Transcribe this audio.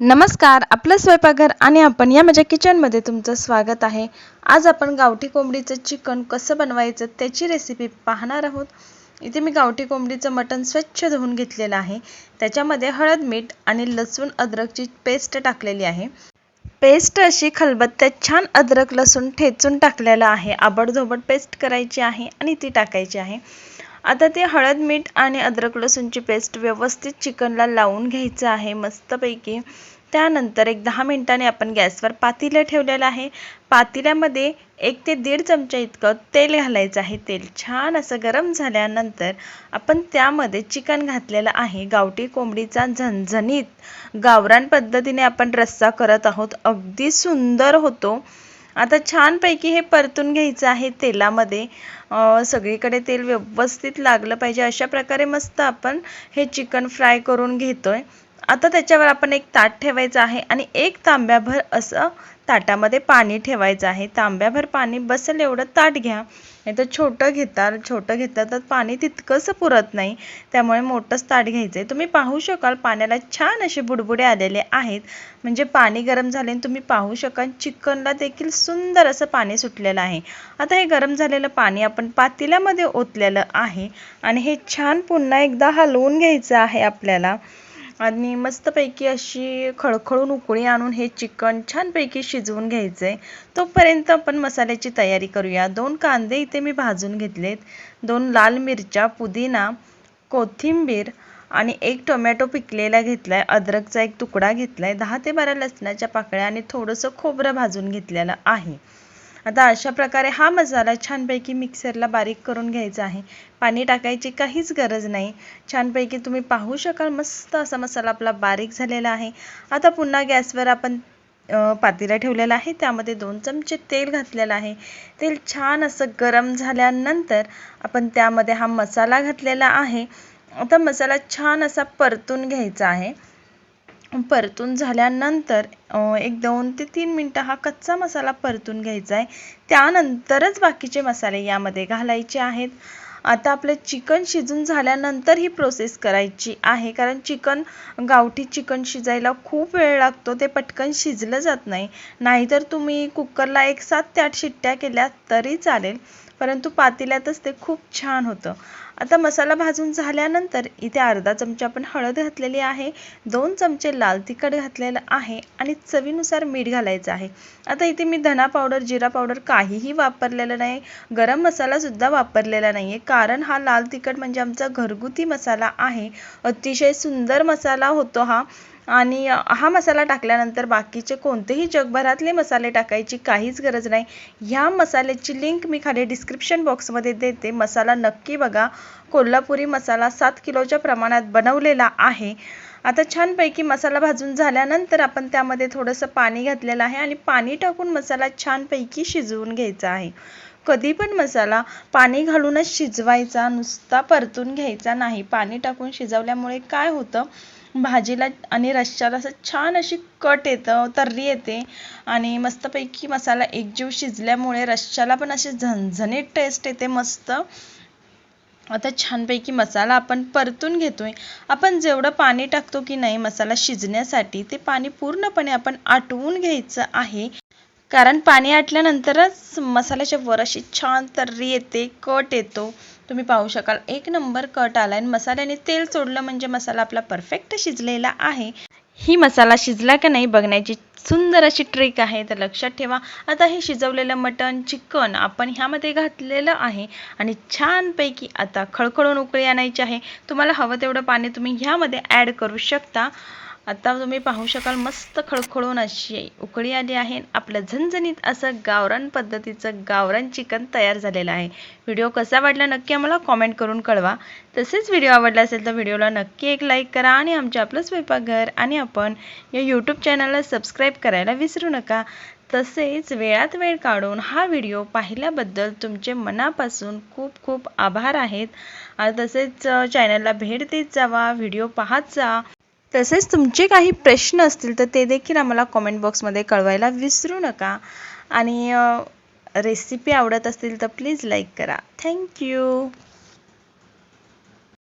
नमस्कार आपलं स्वयंपाकघर आणि आपण या माझ्या किचनमध्ये तुमचं स्वागत आहे. आज आपण गावठी कोंबडीचं चिकन कसं बनवायचं त्याची रेसिपी पाहणार आहोत. इथे मी गावठी कोंबडीचं मटण स्वच्छ धुवून घेतलेलं आहे. त्याच्यामध्ये हळद मीठ आणि लसूण अद्रकची पेस्ट टाकलेली आहे. पेस्ट अशी खलबत्त्यात छान अद्रक लसूण ठेचून टाकलेलं आहे. आबडधोबड पेस्ट करायची आहे आणि ती टाकायची आहे. आता ते हळद मीठ आणि अद्रक लसूणची पेस्ट व्यवस्थित चिकनला लावून घ्यायचं आहे मस्तपैकी. त्यानंतर एक दहा मिनटाने आपण गॅसवर पातेलं ठेवलेलं आहे. पातेल्यामध्ये एक ते दीड चमचा इतकं तेल घालायचं आहे. तेल छान असं गरम झाल्यानंतर आपण त्यामध्ये चिकन घातलेलं आहे. गावठी कोंबडीचा झणझणीत गावरान पद्धतीने आपण रस्सा करत आहोत. अगदी सुंदर होतो. आता छानपैकी हे परतून घ्यायचं आहे तेलामध्ये. सगळीकडे तेल व्यवस्थित लागलं पाहिजे. अशा प्रकारे मस्त आपण हे चिकन फ्राय करून घेतोय. आता त्याच्यावर आपण एक ताट ठेवायचं आहे आणि एक तांब्याभर असं ताटामध्ये पाणी ठेवायचं आहे. तांब्याभर पाणी बसेल एवढं ताट घ्या. नाही तर छोटं घेता छोटं घेता तर पाणी तितकंसं पुरत नाही. त्यामुळे मोठंच ताट घ्यायचं आहे तुम्ही पाहू शकाल पाण्याला छान असे बुडबुडे आलेले आहेत. म्हणजे पाणी गरम झाले तुम्ही पाहू शकाल चिकनला देखील सुंदर असं पाणी सुटलेलं आहे. आता हे गरम झालेलं पाणी आपण पातेल्यामध्ये ओतलेलं आहे. आणि हे छान पुन्हा एकदा हलवून घ्यायचं आहे आपल्याला. आणि मस्तपैकी अशी खळखळून उकळी आणून हे चिकन छानपैकी शिजवून घ्यायचं आहे तोपर्यंत आपण मसाल्याची तयारी करूया. दोन कांदे इथे मी भाजून घेतलेत. दोन लाल मिरच्या पुदिना कोथिंबीर आणि एक टोमॅटो पिकलेला घेतला आहे अद्रकचा एक तुकडा घेतला आहे दहा ते बारा लसणाच्या पाकळ्या आणि थोडंसं खोबरं भाजून घेतलेलं आहे. आता अशा प्रकारे हा मसाला छानपैकी मिक्सरला बारीक करून घ्यायचा आहे. पाणी टाकायची काहीच गरज नाही. छानपैकी तुम्ही पाहू शकाल मस्त असा मसाला आपला बारीक झालेला आहे. आता पुन्हा गॅसवर आपण पातेला ठेवलेला आहे. त्यामध्ये दोन चमचे तेल घातलेलं आहे. तेल छान असं गरम झाल्यानंतर आपण त्यामध्ये हा मसाला घातलेला आहे. आता मसाला छान असा परतून घ्यायचा आहे. परतून झाल्यानंतर एक दोन ते तीन मिनटं हा कच्चा मसाला परतून घ्यायचा आहे. त्यानंतरच बाकीचे मसाले यामध्ये घालायचे आहेत. आता आपलं चिकन शिजून झाल्यानंतर ही प्रोसेस करायची आहे. कारण चिकन गावठी चिकन शिजायला खूप वेळ लागतो. ते पटकन शिजलं जात नाही. नाहीतर तुम्ही कुकरला एक सात ते आठ शिट्ट्या केल्या तरी चालेल. परंतु पातेल्यातच ते खूप छान होतं. आता मसाला भाजून झाल्यानंतर इथे अर्धा चमचा आपण हळद घातलेली आहे दोन चमचे लाल तिखट घातलेलं आहे आणि चवीनुसार मीठ घालायचं आहे. आता इथे मी धना पावडर जिरा पावडर काहीही वापरलेलं नाही गरम मसालासुद्धा वापरलेला नाही आहे कारण हा लाल तिखट म्हणजे आमचा घरगुती मसाला आहे. अतिशय सुंदर मसाला होतो हा. आणि हा मसाला टाकल्यानंतर बाकीचे कोणतेही जगभरातले मसाले टाकायची काहीच गरज नाही. ह्या मसाल्याची लिंक मी खाली डिस्क्रिप्शन बॉक्समध्ये देते. मसाला नक्की बघा. कोल्हापुरी मसाला सात किलोच्या प्रमाणात बनवलेला आहे. आता छानपैकी मसाला भाजून झाल्यानंतर आपण त्यामध्ये थोडंसं पाणी घातलेलं आहे आणि पाणी टाकून मसाला छानपैकी शिजवून घ्यायचा आहे. कधी पण मसाला पाणी घालूनच शिजवायचा नुसता परतून घ्यायचा नाही. पाणी टाकून शिजवल्यामुळे काय होतं? भाजीला आणि रश्श्याला असं छान अशी कट येतं तर्री येते आणि मस्तपैकी मसाला एकजीव शिजल्यामुळे रश्श्याला पण अशी झणझणीत टेस्ट येते मस्त. आता छानपैकी मसाला आपण परतून घेतोय. आपण जेवढं पाणी टाकतो की नाही मसाला शिजण्यासाठी ते पाणी पूर्णपणे आपण आटवून घ्यायचं आहे. कारण पाणी आटल्यानंतरच मसाल्याच्या वर अशी छान तर्री येते कट येतो. तुम्ही पाहू शकाल. एक नंबर कट आला आणि मसाल्याने तेल सोडलं म्हणजे मसाला आपला परफेक्ट शिजलेला आहे. ही मसाला शिजला का नाही बघण्याची सुंदर अशी ट्रिक आहे. तर लक्षात ठेवा. आता हे शिजवलेलं मटण चिकन आपण ह्यामध्ये घातलेलं आहे. आणि छानपैकी आता खळखळून उकळी आणायची आहे. तुम्हाला हवं तेवढं पाणी तुम्ही ह्यामध्ये ॲड करू शकता. आता तुम्ही पाहू शकाल मस्त खळखळून अशी उकळी आली आहे. आपलं झणझणीत असं गावरान पद्धतीचं गावरान चिकन तयार झालेलं आहे. व्हिडिओ कसा वाटला नक्की आम्हाला कॉमेंट करून कळवा. तसेच व्हिडिओ आवडला असेल तर व्हिडिओला नक्की एक लाईक करा आणि आमच्या आपलं स्वयंपाकघर आणि आपण या यूट्यूब चॅनलला सबस्क्राईब करायला विसरू नका. तसेच वेळात वेळ काढून हा व्हिडिओ पाहिल्याबद्दल तुमचे मनापासून खूप खूप आभार आहेत. तसेच चॅनलला भेट देत जावा व्हिडिओ पाहत जा. तसेच तुमचे काही प्रश्न असतील तर ते देखील आम्हाला कॉमेंट बॉक्समध्ये कळवायला विसरू नका. आणि रेसिपी आवडत असतील तर प्लीज लाईक करा. थँक्यू